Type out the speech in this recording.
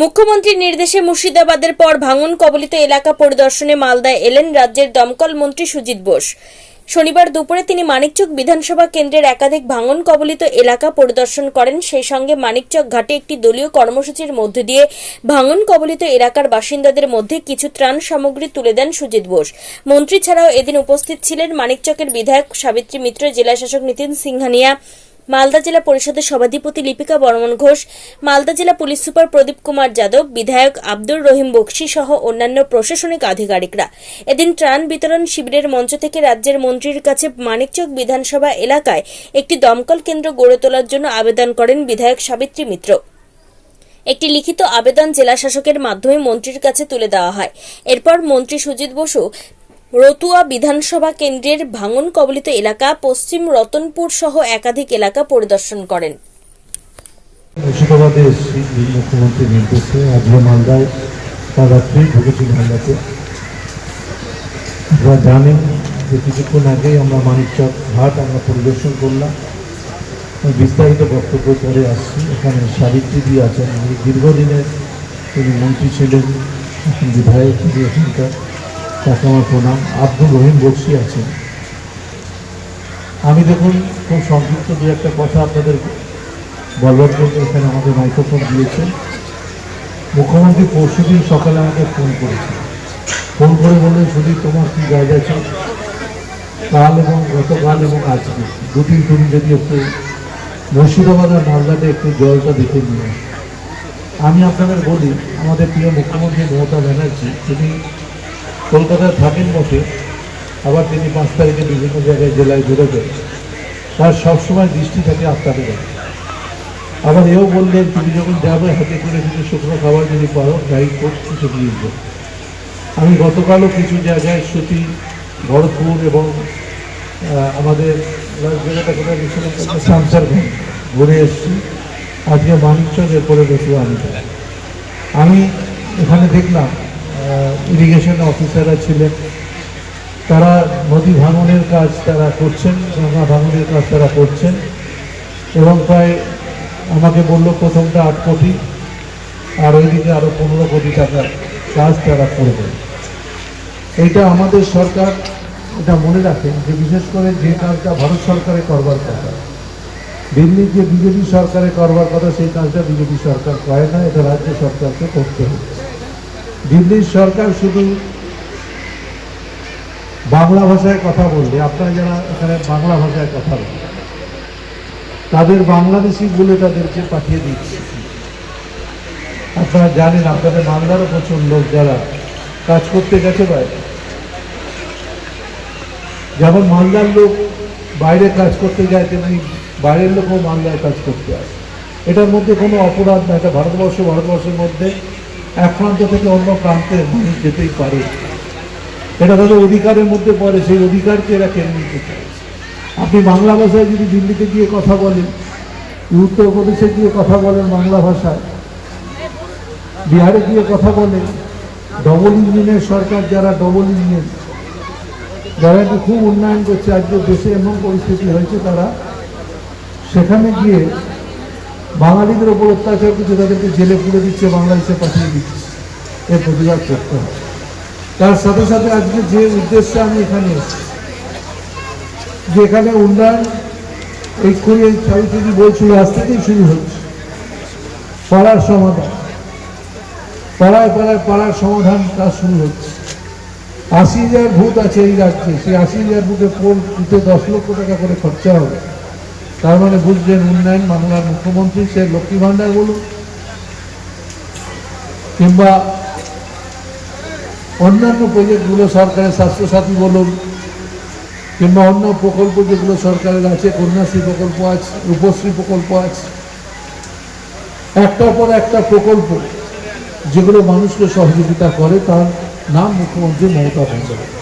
মুখ্যমন্ত্রীর নির্দেশে মুর্শিদাবাদের পর ভাঙন কবলিত এলাকা পরিদর্শনে মালদায় এলেন রাজ্যের দমকল মন্ত্রী সুজিত বোস। শনিবার দুপুরে তিনি মানিকচক বিধানসভা কেন্দ্রের একাধিক ভাঙন কবলিত এলাকা পরিদর্শন করেন। সেই সঙ্গে মানিকচক ঘাটে একটি দলীয় কর্মসূচির মধ্য দিয়ে ভাঙন কবলিত এলাকার বাসিন্দাদের মধ্যে কিছু ত্রাণ সামগ্রী তুলে দেন সুজিত বোস। মন্ত্রী ছাড়াও এদিন উপস্থিত ছিলেন মানিকচকের বিধায়ক সাবিত্রী মিত্র, জেলাশাসক নীতিন সিংহানিয়া মালদা জেলা পরিষদের সভাধিপতি লিপিকা বর্মন ঘোষ, মালদা জেলা পুলিশ সুপার প্রদীপ কুমার যাদব, বিধায়ক আব্দুর রহিম বক্সি সহ অন্যান্য প্রশাসনিক আধিকারিকরা। এদিন ত্রাণ বিতরণ শিবিরের মঞ্চ থেকে রাজ্যের মন্ত্রীর কাছে মানিকচক বিধানসভা এলাকায় একটি দমকল কেন্দ্র গড়ে তোলার জন্য আবেদন করেন বিধায়ক সাবিত্রী মিত্র। একটি লিখিত আবেদন জেলা শাসকের মাধ্যমে মন্ত্রীর কাছে তুলে দেওয়া হয়। এরপর মন্ত্রী সুজিত বসু রতুয়া বিধানসভা কেন্দ্রের ভাঙন কবলিত এলাকা পশ্চিম রতনপুর সহ একাধিক এলাকা পরিদর্শন করেন। মুর্শিদাবাদে এসেছি নির্দেশে আজকে মালদায় তার রাত্রেই ঢুকেছি মালদাতে। আপনারা জানেন যে কিছুক্ষণ আগেই আমরা মানিকচক ঘাট আমরা পরিদর্শন করলাম। বিস্তারিত বক্তব্য পরে আসছি। এখানে সাবিত্রীদি আছেন। দীর্ঘদিনের তিনি মন্ত্রী ছিলেন বিধায়ক, তিনি এখানকার। তাকে আমার প্রণাম। আব্দুল রহিম বক্সি আছেন। আমি দেখুন, খুব সংক্ষিপ্ত দু একটা কথা আপনাদের বলবার জন্য এখানে আমাদের মাইক্রোফোন দিয়েছে মুখ্যমন্ত্রী পরশুদিন সকালে আমাকে ফোন করেছে ফোন করে বললেন শুধু তোমার কি জায়গা আছে? কাল এবং গতকাল এবং আজকে। দুদিন তুমি যদি একটু মুর্শিদাবাদ আর মালদাতে একটু জলটা দেখে নিয়ে আমি আপনাদের বলি, আমাদের প্রিয় মুখ্যমন্ত্রী মমতা ব্যানার্জি, তিনি কলকাতায় থাকেন বটে আবার তিনি পাঁচ তারিখে বিভিন্ন জায়গায় জেলায় বেরোবেন তার সবসময় দৃষ্টি থাকে আপনাদের আবার এও বললেন তুমি যখন যাবে হাতে করে কিছু শুকনো খাবার যদি পারো গাইড কোর্স কিছু যাও আমি গতকালও কিছু জায়গায় সুতি ভরতপুর এবং আমাদের জায়গাটা কোথায় সামসারগঞ্জ ঘুরে এসেছি। আজকে মানিকচক এরপরে বসবো আমি। আমি এখানে দেখলাম ইরিগেশন অফিসাররা ছিলেন। তারা নদী ভাঙনের কাজ তারা করছেন গঙ্গা ভাঙনের কাজ তারা করছেন। এবং প্রায় আমাকে বলল, প্রথমটা আট কোটি, আর ওইদিকে আরও পনেরো কোটি টাকার কাজ তারা করবে। এটা আমাদের সরকার এটা মনে রাখেন যে, বিশেষ করে যে কাজটা ভারত সরকারের করবার কথা, দিল্লির যে বিজেপি সরকারের করবার কথা, সেই কাজটা বিজেপি সরকার করে না, এটা রাজ্য সরকারকে করতে হচ্ছে। দিল্লির সরকার শুধু বাংলা ভাষায় কথা বললে আপনারা যারা এখানে বাংলা ভাষায় কথা বলেন তাদের বাংলাদেশি বলে তাদেরকে পাঠিয়ে দিচ্ছে। আপনারা জানেন, আপনাদের বাংলারও প্রচুর লোক যারা কাজ করতে গেছে বাইরে। যেমন মালদার লোক বাইরে কাজ করতে যায়, তেমনি বাইরের লোকও মালদায় কাজ করতে আসে। এটার মধ্যে কোনো অপরাধ না, এটা ভারতবর্ষ, ভারতবর্ষের মধ্যে এক প্রান্ত থেকে অন্য প্রান্তে মানুষ যেতেই পারে, এটা তাদের অধিকারের মধ্যে পড়ে, সেই অধিকারকে এরা কেড়ে নিতে চায়। আপনি বাংলা ভাষায় যদি দিল্লিতে গিয়ে কথা বলেন, উত্তরপ্রদেশে গিয়ে কথা বলেন বাংলা ভাষায়, বিহারে গিয়ে কথা বলেন ডবল ইঞ্জিনের সরকার যারা ডবল ইঞ্জিন যারা একটু খুব উন্নয়ন করছে, আজকে দেশে এমন পরিস্থিতি হয়েছে তারা, সেখানে গিয়ে বাঙালিদের ওপর অত্যাচার করছে তাদেরকে জেলে পুড়ে দিচ্ছে, বাংলাদেশে পাঠিয়ে দিচ্ছে। এর প্রতিবাদ করতে হবে। তার সাথে সাথে আজকে যে উদ্দেশ্যে আমি এখানে এসেছি, যে এখানে উন্নয়ন, এই করে সাবিত্রী বলছিল, আজ থেকেই শুরু হচ্ছে। পাড়ার সমাধান। পাড়ায় পাড়ায় পাড়ার সমাধান কাজ শুরু হচ্ছে। আশি হাজার ভূত আছে এই রাজ্যে। সেই আশি হাজার ভূতে দিতে দশ লক্ষ টাকা করে খরচা হবে? তার মানে বুঝলেন উন্নয়ন বাংলার মুখ্যমন্ত্রী, সে লক্ষ্মী ভাণ্ডার বলুন, কিংবা অন্যান্য প্রজেক্টগুলো সরকারের স্বাস্থ্যসাথী বলুন, কিংবা অন্য প্রকল্প যেগুলো সরকারের আছে, কন্যাশ্রী প্রকল্প আছে, রূপশ্রী প্রকল্প আছে, একটার পর একটা প্রকল্প যেগুলো মানুষকে সহযোগিতা করে, তার নাম মুখ্যমন্ত্রী মমতা বন্দ্যোপাধ্যায়।